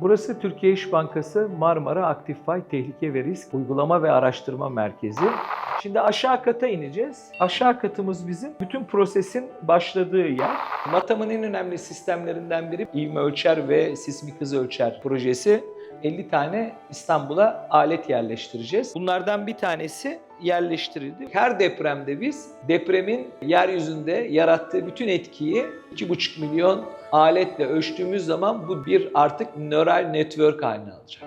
Burası Türkiye İş Bankası Marmara Aktif Fay Tehlike ve Risk Uygulama ve Araştırma Merkezi. Şimdi aşağı kata ineceğiz. Aşağı katımız bizim bütün prosesin başladığı yer. MATAM'ın en önemli sistemlerinden biri ivme ölçer ve sismik hız ölçer projesi. 50 tane İstanbul'a alet yerleştireceğiz. Bunlardan bir tanesi yerleştirildi. Her depremde biz depremin yeryüzünde yarattığı bütün etkiyi 2,5 milyon aletle ölçtüğümüz zaman bu bir artık nöral network haline alacak.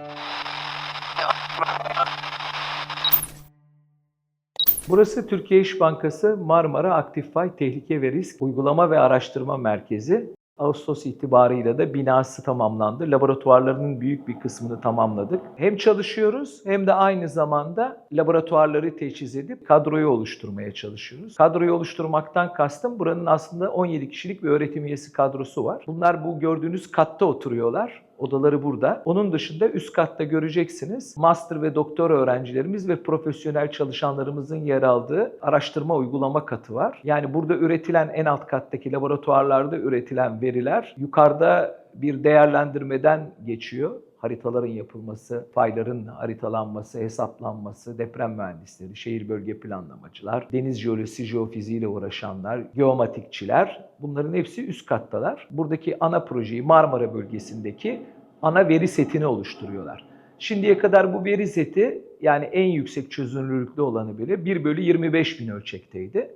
Burası Türkiye İş Bankası Marmara Aktif Fay Tehlike ve Risk Uygulama ve Araştırma Merkezi. Ağustos itibarıyla da binası tamamlandı. Laboratuvarlarının büyük bir kısmını tamamladık. Hem çalışıyoruz hem de aynı zamanda laboratuvarları teçhiz edip kadroyu oluşturmaya çalışıyoruz. Kadroyu oluşturmaktan kastım buranın aslında 17 kişilik bir öğretim üyesi kadrosu var. Bunlar bu gördüğünüz katta oturuyorlar. Odaları burada. Onun dışında üst katta göreceksiniz master ve doktor öğrencilerimiz ve profesyonel çalışanlarımızın yer aldığı araştırma uygulama katı var. Yani burada üretilen en alt kattaki laboratuvarlarda üretilen veriler yukarıda bir değerlendirmeden geçiyor. Haritaların yapılması, fayların haritalanması, hesaplanması, deprem mühendisleri, şehir bölge planlamacılar, deniz jeolojisi, jeofiziği ile uğraşanlar, geomatikçiler bunların hepsi üst kattalar. Buradaki ana projeyi Marmara bölgesindeki ana veri setini oluşturuyorlar. Şimdiye kadar bu veri seti yani en yüksek çözünürlüklü olanı bile 1 bölü 25 bin ölçekteydi.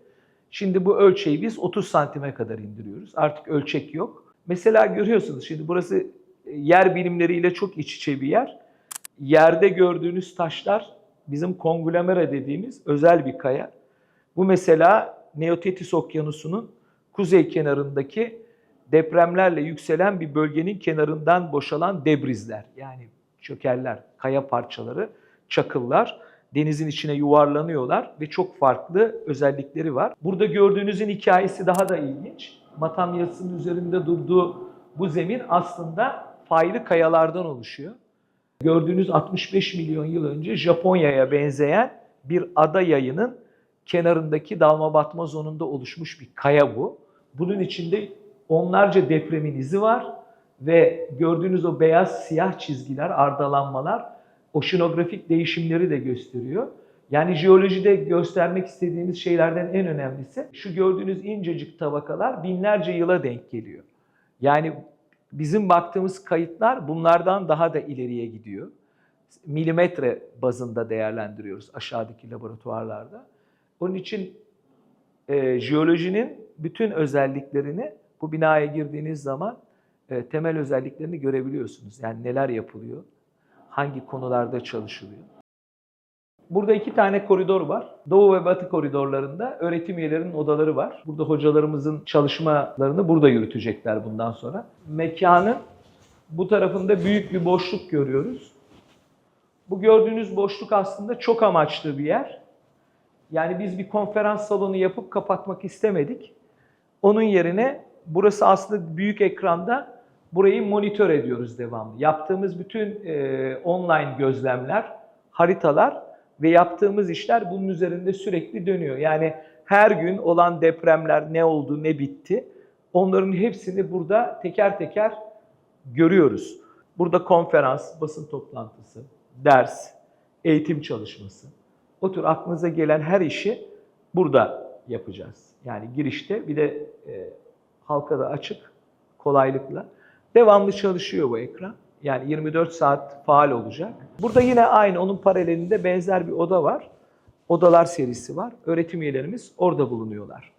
Şimdi bu ölçeği biz 30 santime kadar indiriyoruz. Artık ölçek yok. Mesela görüyorsunuz şimdi burası yer bilimleriyle çok iç içe bir yer. Yerde gördüğünüz taşlar bizim konglomerat dediğimiz özel bir kaya. Bu mesela Neotetis Okyanusu'nun kuzey kenarındaki depremlerle yükselen bir bölgenin kenarından boşalan debrizler. Yani çökerler, kaya parçaları, çakıllar denizin içine yuvarlanıyorlar ve çok farklı özellikleri var. Burada gördüğünüzün hikayesi daha da ilginç. Matam yazısının üzerinde durduğu bu zemin aslında faylı kayalardan oluşuyor. Gördüğünüz 65 milyon yıl önce Japonya'ya benzeyen bir ada yayının kenarındaki dalma batma zonunda oluşmuş bir kaya bu. Bunun içinde onlarca depremin izi var ve gördüğünüz o beyaz siyah çizgiler, ardalanmalar oşinografik değişimleri de gösteriyor. Yani jeolojide göstermek istediğimiz şeylerden en önemlisi şu gördüğünüz incecik tabakalar binlerce yıla denk geliyor. Yani bizim baktığımız kayıtlar bunlardan daha da ileriye gidiyor. Milimetre bazında değerlendiriyoruz aşağıdaki laboratuvarlarda. Onun için e, jeolojinin bütün özelliklerini bu binaya girdiğiniz zaman e, temel özelliklerini görebiliyorsunuz. Yani neler yapılıyor, hangi konularda çalışılıyor. Burada iki tane koridor var. Doğu ve Batı koridorlarında öğretim üyelerinin odaları var. Burada hocalarımızın çalışmalarını burada yürütecekler bundan sonra. Mekanın bu tarafında büyük bir boşluk görüyoruz. Bu gördüğünüz boşluk aslında çok amaçlı bir yer. Yani biz bir konferans salonu yapıp kapatmak istemedik. Onun yerine burası aslında büyük ekranda burayı monitör ediyoruz devamlı. Yaptığımız bütün e, online gözlemler, haritalar ve yaptığımız işler bunun üzerinde sürekli dönüyor. Yani her gün olan depremler ne oldu, ne bitti onların hepsini burada teker teker görüyoruz. Burada konferans, basın toplantısı, ders, eğitim çalışması. O tür aklınıza gelen her işi burada yapacağız. Yani girişte bir de e, halka da açık kolaylıkla. Devamlı çalışıyor bu ekran. Yani 24 saat faal olacak. Burada yine aynı onun paralelinde benzer bir oda var. Odalar serisi var. Öğretim üyelerimiz orada bulunuyorlar.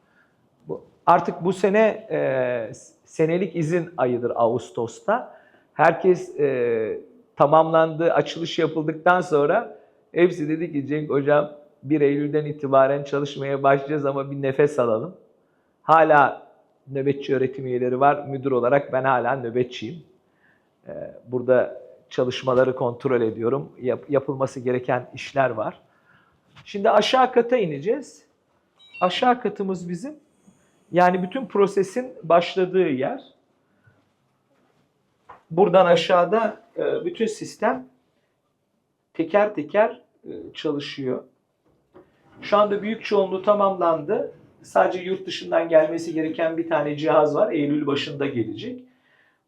Bu, artık bu sene e, senelik izin ayıdır Ağustos'ta. Herkes e, tamamlandı, açılış yapıldıktan sonra hepsi dedi ki Cenk Hocam 1 Eylül'den itibaren çalışmaya başlayacağız ama bir nefes alalım. Hala nöbetçi öğretim üyeleri var. Müdür olarak ben hala nöbetçiyim. Burada çalışmaları kontrol ediyorum. Yap, yapılması gereken işler var. Şimdi aşağı kata ineceğiz. Aşağı katımız bizim. Yani bütün prosesin başladığı yer. Buradan aşağıda e, bütün sistem teker teker e, çalışıyor. Şu anda büyük çoğunluğu tamamlandı. Sadece yurt dışından gelmesi gereken bir tane cihaz var. Eylül başında gelecek.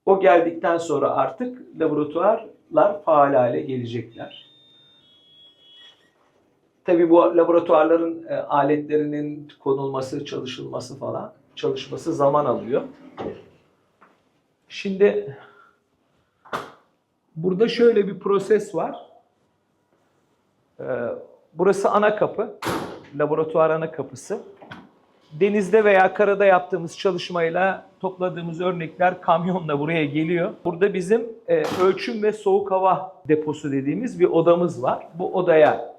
O geldikten sonra artık laboratuvarlar faal hale gelecekler. Tabii bu laboratuvarların e, aletlerinin konulması, çalışılması falan, çalışması zaman alıyor. Şimdi burada şöyle bir proses var. Ee, Burası ana kapı, laboratuvar ana kapısı. Denizde veya karada yaptığımız çalışmayla topladığımız örnekler kamyonla buraya geliyor. Burada bizim e, ölçüm ve soğuk hava deposu dediğimiz bir odamız var. Bu odaya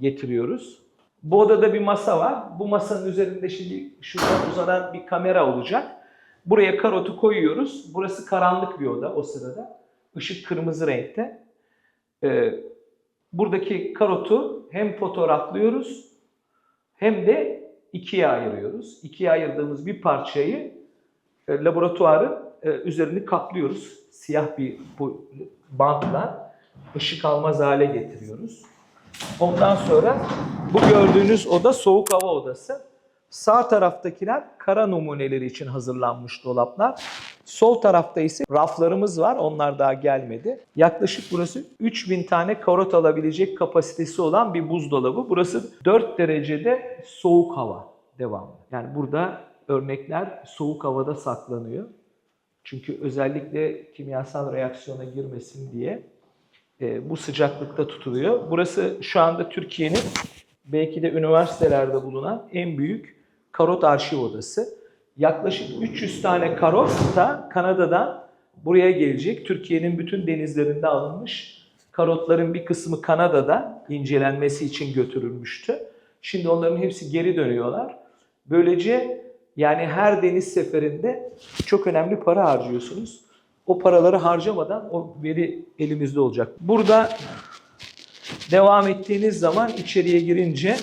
getiriyoruz. Bu odada bir masa var. Bu masanın üzerinde şimdi şuradan uzanan bir kamera olacak. Buraya karotu koyuyoruz. Burası karanlık bir oda o sırada. Işık kırmızı renkte. Ee, buradaki karotu hem fotoğraflıyoruz hem de ikiye ayırıyoruz. İkiye ayırdığımız bir parçayı e, laboratuvarın e, üzerini kaplıyoruz. Siyah bir bu bantla ışık almaz hale getiriyoruz. Ondan sonra bu gördüğünüz oda soğuk hava odası. Sağ taraftakiler kara numuneleri için hazırlanmış dolaplar. Sol tarafta ise raflarımız var. Onlar daha gelmedi. Yaklaşık burası 3000 tane karot alabilecek kapasitesi olan bir buzdolabı. Burası 4 derecede soğuk hava devamlı. Yani burada örnekler soğuk havada saklanıyor. Çünkü özellikle kimyasal reaksiyona girmesin diye e, bu sıcaklıkta tutuluyor. Burası şu anda Türkiye'nin belki de üniversitelerde bulunan en büyük karot arşiv odası. Yaklaşık 300 tane karot da Kanada'dan buraya gelecek. Türkiye'nin bütün denizlerinde alınmış. Karotların bir kısmı Kanada'da incelenmesi için götürülmüştü. Şimdi onların hepsi geri dönüyorlar. Böylece yani her deniz seferinde çok önemli para harcıyorsunuz. O paraları harcamadan o veri elimizde olacak. Burada devam ettiğiniz zaman içeriye girince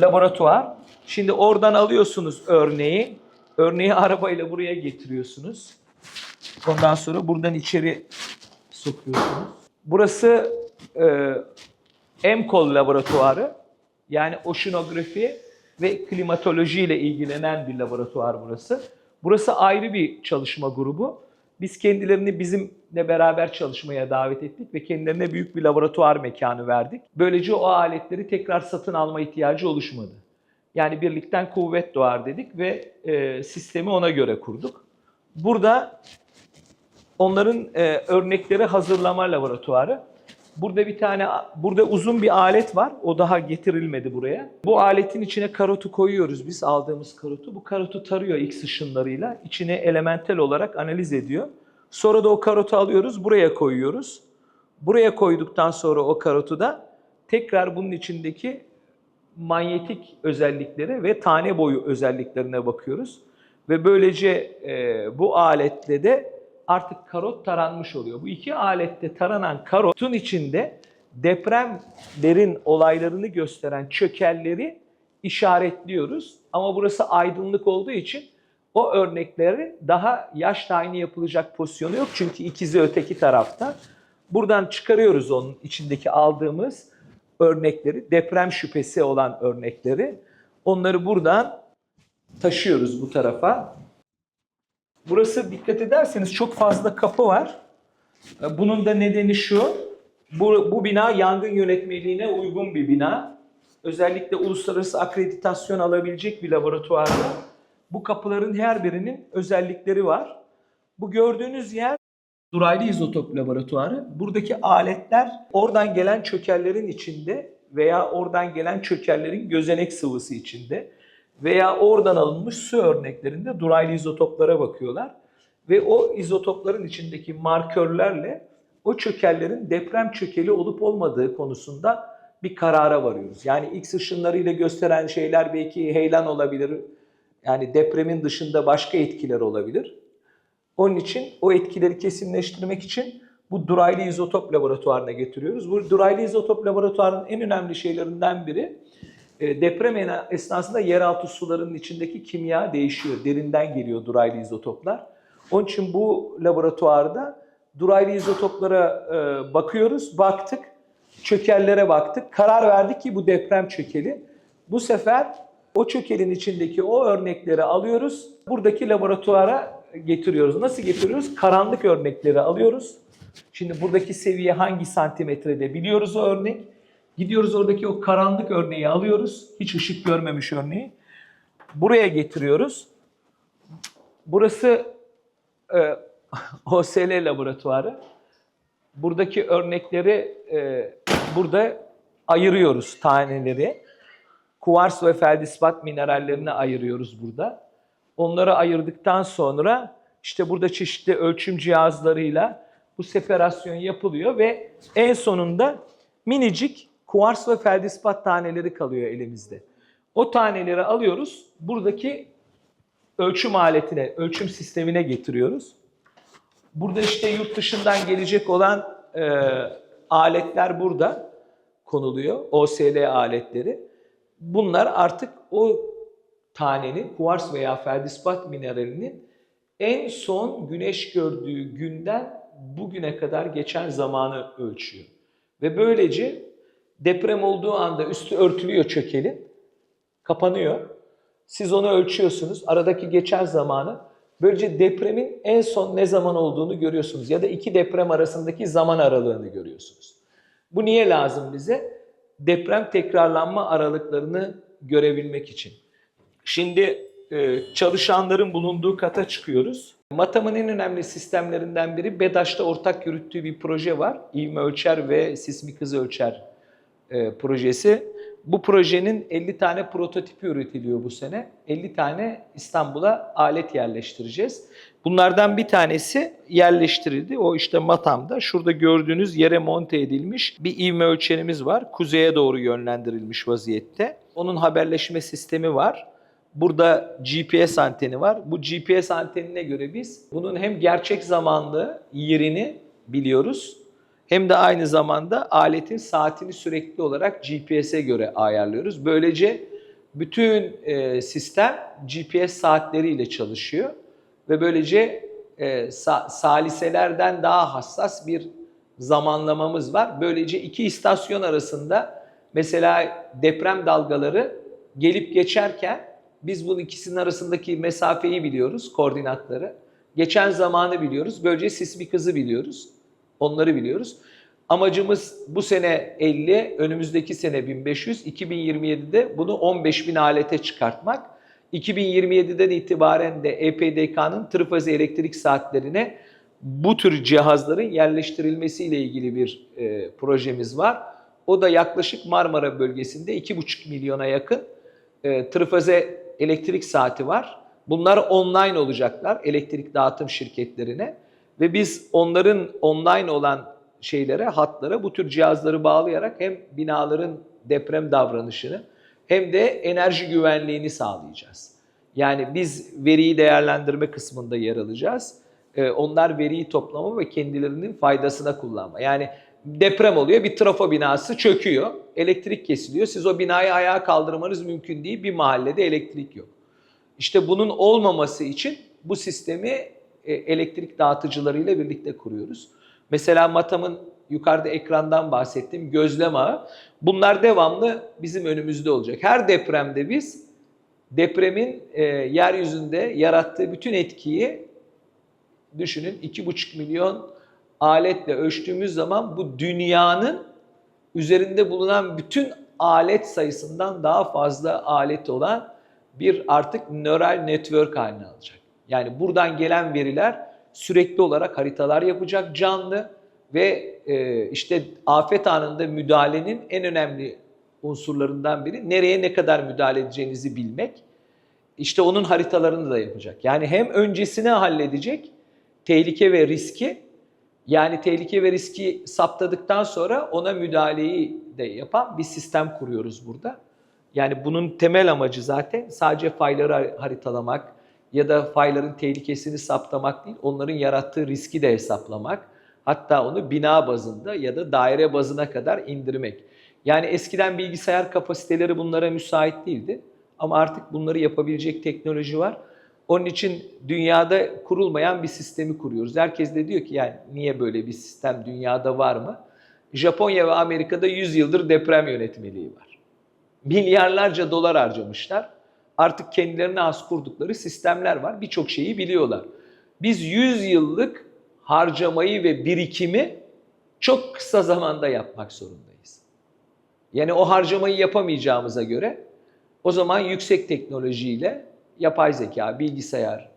laboratuvar. Şimdi oradan alıyorsunuz örneği. Örneği arabayla buraya getiriyorsunuz. Ondan sonra buradan içeri sokuyorsunuz. Burası e, EMCOL laboratuvarı. Yani oşinografi ve klimatoloji ile ilgilenen bir laboratuvar burası. Burası ayrı bir çalışma grubu. Biz kendilerini bizimle beraber çalışmaya davet ettik ve kendilerine büyük bir laboratuvar mekanı verdik. Böylece o aletleri tekrar satın alma ihtiyacı oluşmadı. Yani birlikten kuvvet doğar dedik ve e, sistemi ona göre kurduk. Burada onların e, örnekleri hazırlama laboratuvarı. Burada bir tane, burada uzun bir alet var. O daha getirilmedi buraya. Bu aletin içine karotu koyuyoruz biz aldığımız karotu. Bu karotu tarıyor X ışınlarıyla. İçine elementel olarak analiz ediyor. Sonra da o karotu alıyoruz, buraya koyuyoruz. Buraya koyduktan sonra o karotu da tekrar bunun içindeki manyetik özelliklere ve tane boyu özelliklerine bakıyoruz. Ve böylece e, bu aletle de artık karot taranmış oluyor. Bu iki alette taranan karotun içinde depremlerin olaylarını gösteren çökelleri işaretliyoruz. Ama burası aydınlık olduğu için o örnekleri daha yaş tayini yapılacak pozisyonu yok. Çünkü ikizi öteki tarafta. Buradan çıkarıyoruz onun içindeki aldığımız örnekleri, deprem şüphesi olan örnekleri. Onları buradan taşıyoruz bu tarafa. Burası dikkat ederseniz çok fazla kapı var. Bunun da nedeni şu. Bu, bu bina yangın yönetmeliğine uygun bir bina. Özellikle uluslararası akreditasyon alabilecek bir laboratuvarda. Bu kapıların her birinin özellikleri var. Bu gördüğünüz yer Duraylı İzotop Laboratuvarı. Buradaki aletler oradan gelen çökellerin içinde veya oradan gelen çökellerin gözenek sıvısı içinde veya oradan alınmış su örneklerinde duraylı izotoplara bakıyorlar. Ve o izotopların içindeki markörlerle o çökellerin deprem çökeli olup olmadığı konusunda bir karara varıyoruz. Yani X ışınlarıyla gösteren şeyler belki heyelan olabilir. Yani depremin dışında başka etkiler olabilir. Onun için o etkileri kesinleştirmek için bu duraylı izotop laboratuvarına getiriyoruz. Bu duraylı izotop laboratuvarının en önemli şeylerinden biri e, deprem esnasında yeraltı sularının içindeki kimya değişiyor. Derinden geliyor duraylı izotoplar. Onun için bu laboratuvarda duraylı izotoplara e, bakıyoruz. Baktık, çökellere baktık. Karar verdik ki bu deprem çökeli. Bu sefer o çökelin içindeki o örnekleri alıyoruz. Buradaki laboratuvara getiriyoruz. Nasıl getiriyoruz? Karanlık örnekleri alıyoruz. Şimdi buradaki seviye hangi santimetrede biliyoruz o örnek. Gidiyoruz oradaki o karanlık örneği alıyoruz. Hiç ışık görmemiş örneği. Buraya getiriyoruz. Burası e, OSL laboratuvarı. Buradaki örnekleri e, burada ayırıyoruz taneleri. Kuvars ve feldispat minerallerini ayırıyoruz burada. Onları ayırdıktan sonra işte burada çeşitli ölçüm cihazlarıyla bu separasyon yapılıyor ve en sonunda minicik kuvars ve feldispat taneleri kalıyor elimizde. O taneleri alıyoruz. Buradaki ölçüm aletine, ölçüm sistemine getiriyoruz. Burada işte yurt dışından gelecek olan e, aletler burada konuluyor. OSL aletleri. Bunlar artık o tanenin kuvars veya feldispat mineralinin en son güneş gördüğü günden bugüne kadar geçen zamanı ölçüyor. Ve böylece deprem olduğu anda üstü örtülüyor çökelin, kapanıyor. Siz onu ölçüyorsunuz, aradaki geçen zamanı. Böylece depremin en son ne zaman olduğunu görüyorsunuz ya da iki deprem arasındaki zaman aralığını görüyorsunuz. Bu niye lazım bize? Deprem tekrarlanma aralıklarını görebilmek için. Şimdi e, çalışanların bulunduğu kata çıkıyoruz. MATAM'ın en önemli sistemlerinden biri BEDAŞ'ta ortak yürüttüğü bir proje var. İvme ölçer ve sismik hız ölçer e, projesi. Bu projenin 50 tane prototipi üretiliyor bu sene. 50 tane İstanbul'a alet yerleştireceğiz. Bunlardan bir tanesi yerleştirildi. O işte Matam'da. Şurada gördüğünüz yere monte edilmiş bir ivme ölçerimiz var. Kuzeye doğru yönlendirilmiş vaziyette. Onun haberleşme sistemi var. Burada GPS anteni var. Bu GPS antenine göre biz bunun hem gerçek zamanlı yerini biliyoruz hem de aynı zamanda aletin saatini sürekli olarak GPS'e göre ayarlıyoruz. Böylece bütün e, sistem GPS saatleriyle çalışıyor ve böylece e, sa- saliselerden daha hassas bir zamanlamamız var. Böylece iki istasyon arasında mesela deprem dalgaları gelip geçerken biz bunun ikisinin arasındaki mesafeyi biliyoruz, koordinatları. Geçen zamanı biliyoruz. Böylece sismik hızı biliyoruz. Onları biliyoruz. Amacımız bu sene 50, önümüzdeki sene 1500, 2027'de bunu 15.000 alete çıkartmak. 2027'den itibaren de EPDK'nın trifaze elektrik saatlerine bu tür cihazların yerleştirilmesiyle ilgili bir e, projemiz var. O da yaklaşık Marmara bölgesinde 2,5 milyona yakın e, trifaze elektrik saati var. Bunlar online olacaklar elektrik dağıtım şirketlerine ve biz onların online olan şeylere, hatlara bu tür cihazları bağlayarak hem binaların deprem davranışını hem de enerji güvenliğini sağlayacağız. Yani biz veriyi değerlendirme kısmında yer alacağız. Ee, onlar veriyi toplama ve kendilerinin faydasına kullanma. Yani deprem oluyor, bir trafo binası çöküyor, elektrik kesiliyor. Siz o binayı ayağa kaldırmanız mümkün değil, bir mahallede elektrik yok. İşte bunun olmaması için bu sistemi e, elektrik dağıtıcılarıyla birlikte kuruyoruz. Mesela Matam'ın yukarıda ekrandan bahsettiğim gözlem ağı. Bunlar devamlı bizim önümüzde olacak. Her depremde biz depremin e, yeryüzünde yarattığı bütün etkiyi düşünün 2,5 milyon aletle ölçtüğümüz zaman bu dünyanın üzerinde bulunan bütün alet sayısından daha fazla alet olan bir artık nöral network haline alacak. Yani buradan gelen veriler sürekli olarak haritalar yapacak canlı ve e, işte afet anında müdahalenin en önemli unsurlarından biri nereye ne kadar müdahale edeceğinizi bilmek. İşte onun haritalarını da yapacak. Yani hem öncesini halledecek tehlike ve riski yani tehlike ve riski saptadıktan sonra ona müdahaleyi de yapan bir sistem kuruyoruz burada. Yani bunun temel amacı zaten sadece fayları haritalamak ya da fayların tehlikesini saptamak değil, onların yarattığı riski de hesaplamak. Hatta onu bina bazında ya da daire bazına kadar indirmek. Yani eskiden bilgisayar kapasiteleri bunlara müsait değildi. Ama artık bunları yapabilecek teknoloji var. Onun için dünyada kurulmayan bir sistemi kuruyoruz. Herkes de diyor ki yani niye böyle bir sistem dünyada var mı? Japonya ve Amerika'da 100 yıldır deprem yönetmeliği var. Milyarlarca dolar harcamışlar. Artık kendilerine az kurdukları sistemler var. Birçok şeyi biliyorlar. Biz 100 yıllık harcamayı ve birikimi çok kısa zamanda yapmak zorundayız. Yani o harcamayı yapamayacağımıza göre o zaman yüksek teknolojiyle, yapay zeka, bilgisayar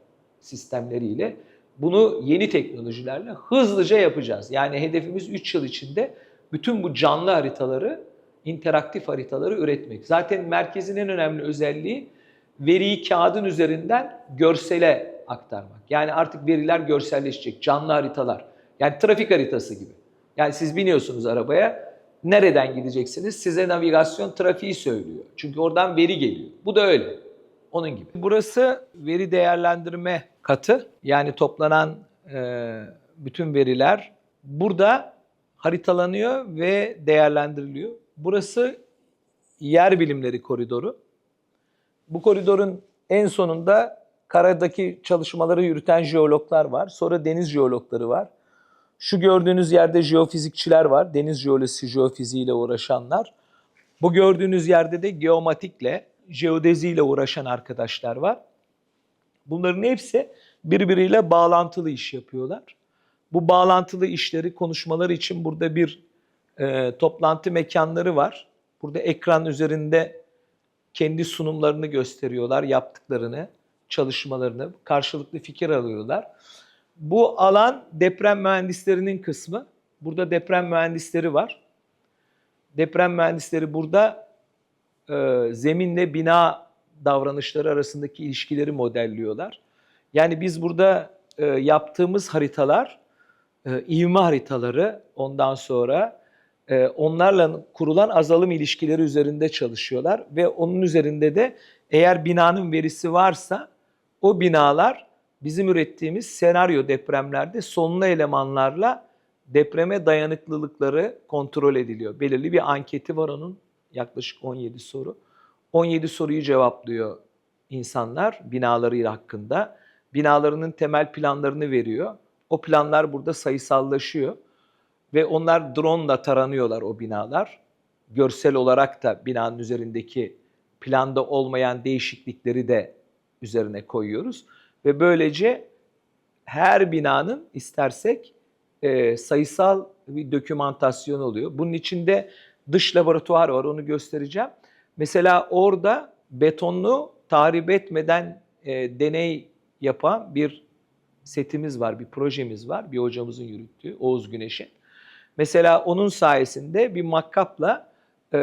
sistemleriyle bunu yeni teknolojilerle hızlıca yapacağız. Yani hedefimiz 3 yıl içinde bütün bu canlı haritaları, interaktif haritaları üretmek. Zaten merkezin en önemli özelliği veriyi kağıdın üzerinden görsele aktarmak. Yani artık veriler görselleşecek, canlı haritalar. Yani trafik haritası gibi. Yani siz biniyorsunuz arabaya, nereden gideceksiniz? Size navigasyon trafiği söylüyor. Çünkü oradan veri geliyor. Bu da öyle. Onun gibi. Burası veri değerlendirme katı. Yani toplanan e, bütün veriler burada haritalanıyor ve değerlendiriliyor. Burası yer bilimleri koridoru. Bu koridorun en sonunda karadaki çalışmaları yürüten jeologlar var. Sonra deniz jeologları var. Şu gördüğünüz yerde jeofizikçiler var. Deniz jeolojisi, jeofiziğiyle uğraşanlar. Bu gördüğünüz yerde de geomatikle, jeodeziyle uğraşan arkadaşlar var. Bunların hepsi birbiriyle bağlantılı iş yapıyorlar. Bu bağlantılı işleri, konuşmaları için burada bir e, toplantı mekanları var. Burada ekran üzerinde kendi sunumlarını gösteriyorlar, yaptıklarını, çalışmalarını, karşılıklı fikir alıyorlar. Bu alan deprem mühendislerinin kısmı. Burada deprem mühendisleri var. Deprem mühendisleri burada e, zeminle bina davranışları arasındaki ilişkileri modelliyorlar. Yani biz burada e, yaptığımız haritalar, e, ivme haritaları ondan sonra e, onlarla kurulan azalım ilişkileri üzerinde çalışıyorlar ve onun üzerinde de eğer binanın verisi varsa o binalar bizim ürettiğimiz senaryo depremlerde sonlu elemanlarla depreme dayanıklılıkları kontrol ediliyor. Belirli bir anketi var onun yaklaşık 17 soru. 17 soruyu cevaplıyor insanlar binaları hakkında. Binalarının temel planlarını veriyor. O planlar burada sayısallaşıyor ve onlar drone ile taranıyorlar o binalar. Görsel olarak da binanın üzerindeki planda olmayan değişiklikleri de üzerine koyuyoruz. Ve böylece her binanın istersek e, sayısal bir dokümantasyon oluyor. Bunun içinde dış laboratuvar var onu göstereceğim. Mesela orada betonlu tahrip etmeden e, deney yapan bir setimiz var, bir projemiz var. Bir hocamızın yürüttüğü Oğuz Güneş'in. Mesela onun sayesinde bir makkapla e,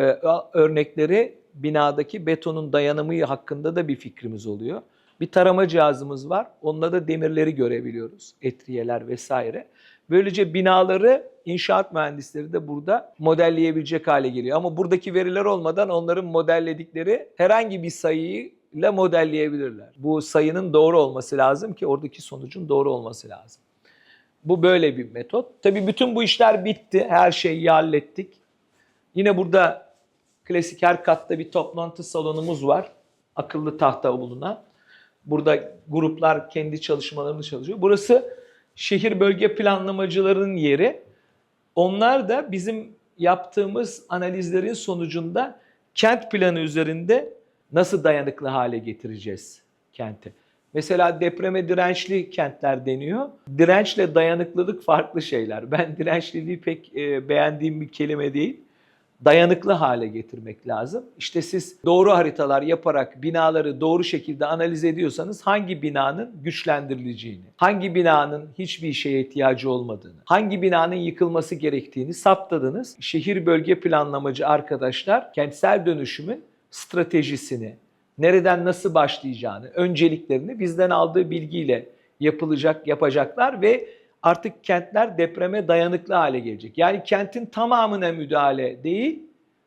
örnekleri binadaki betonun dayanımı hakkında da bir fikrimiz oluyor. Bir tarama cihazımız var. Onunla da demirleri görebiliyoruz. Etriyeler vesaire. Böylece binaları inşaat mühendisleri de burada modelleyebilecek hale geliyor. Ama buradaki veriler olmadan onların modelledikleri herhangi bir sayıyla modelleyebilirler. Bu sayının doğru olması lazım ki oradaki sonucun doğru olması lazım. Bu böyle bir metot. Tabii bütün bu işler bitti. Her şeyi hallettik. Yine burada klasik her katta bir toplantı salonumuz var. Akıllı tahta bulunan. Burada gruplar kendi çalışmalarını çalışıyor. Burası şehir bölge planlamacılarının yeri. Onlar da bizim yaptığımız analizlerin sonucunda kent planı üzerinde nasıl dayanıklı hale getireceğiz kenti. Mesela depreme dirençli kentler deniyor. Dirençle dayanıklılık farklı şeyler. Ben dirençliliği pek e, beğendiğim bir kelime değil. Dayanıklı hale getirmek lazım. İşte siz doğru haritalar yaparak binaları doğru şekilde analiz ediyorsanız hangi binanın güçlendirileceğini, hangi binanın hiçbir şeye ihtiyacı olmadığını, hangi binanın yıkılması gerektiğini saptadınız. Şehir bölge planlamacı arkadaşlar kentsel dönüşümün stratejisini, nereden nasıl başlayacağını, önceliklerini bizden aldığı bilgiyle yapılacak, yapacaklar ve artık kentler depreme dayanıklı hale gelecek. Yani kentin tamamına müdahale değil,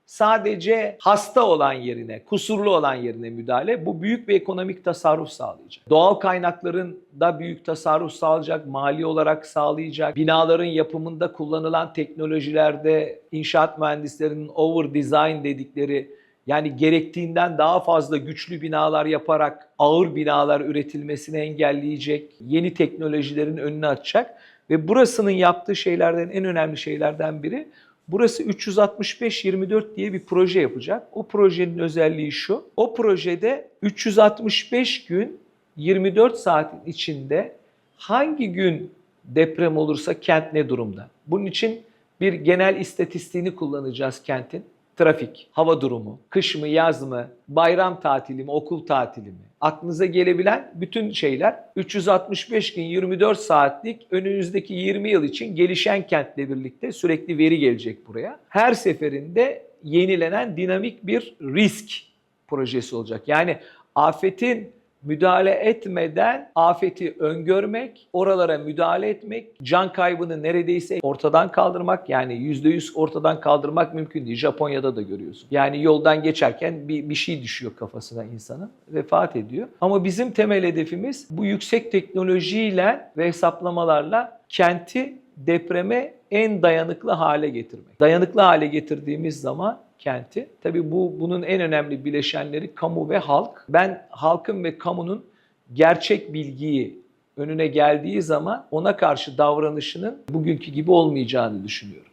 sadece hasta olan yerine, kusurlu olan yerine müdahale bu büyük bir ekonomik tasarruf sağlayacak. Doğal kaynakların da büyük tasarruf sağlayacak, mali olarak sağlayacak. Binaların yapımında kullanılan teknolojilerde inşaat mühendislerinin over design dedikleri yani gerektiğinden daha fazla güçlü binalar yaparak ağır binalar üretilmesini engelleyecek, yeni teknolojilerin önünü açacak ve burasının yaptığı şeylerden en önemli şeylerden biri burası 365-24 diye bir proje yapacak. O projenin özelliği şu. O projede 365 gün 24 saatin içinde hangi gün deprem olursa kent ne durumda? Bunun için bir genel istatistiğini kullanacağız kentin. Trafik, hava durumu, kış mı, yaz mı, bayram tatili mi, okul tatili mi? Aklınıza gelebilen bütün şeyler 365 gün 24 saatlik önümüzdeki 20 yıl için gelişen kentle birlikte sürekli veri gelecek buraya. Her seferinde yenilenen dinamik bir risk projesi olacak. Yani afetin müdahale etmeden afeti öngörmek, oralara müdahale etmek, can kaybını neredeyse ortadan kaldırmak yani %100 ortadan kaldırmak mümkün değil. Japonya'da da görüyorsun. Yani yoldan geçerken bir, bir şey düşüyor kafasına insanın, vefat ediyor. Ama bizim temel hedefimiz bu yüksek teknolojiyle ve hesaplamalarla kenti depreme en dayanıklı hale getirmek. Dayanıklı hale getirdiğimiz zaman kenti. Tabii bu bunun en önemli bileşenleri kamu ve halk. Ben halkın ve kamunun gerçek bilgiyi önüne geldiği zaman ona karşı davranışının bugünkü gibi olmayacağını düşünüyorum.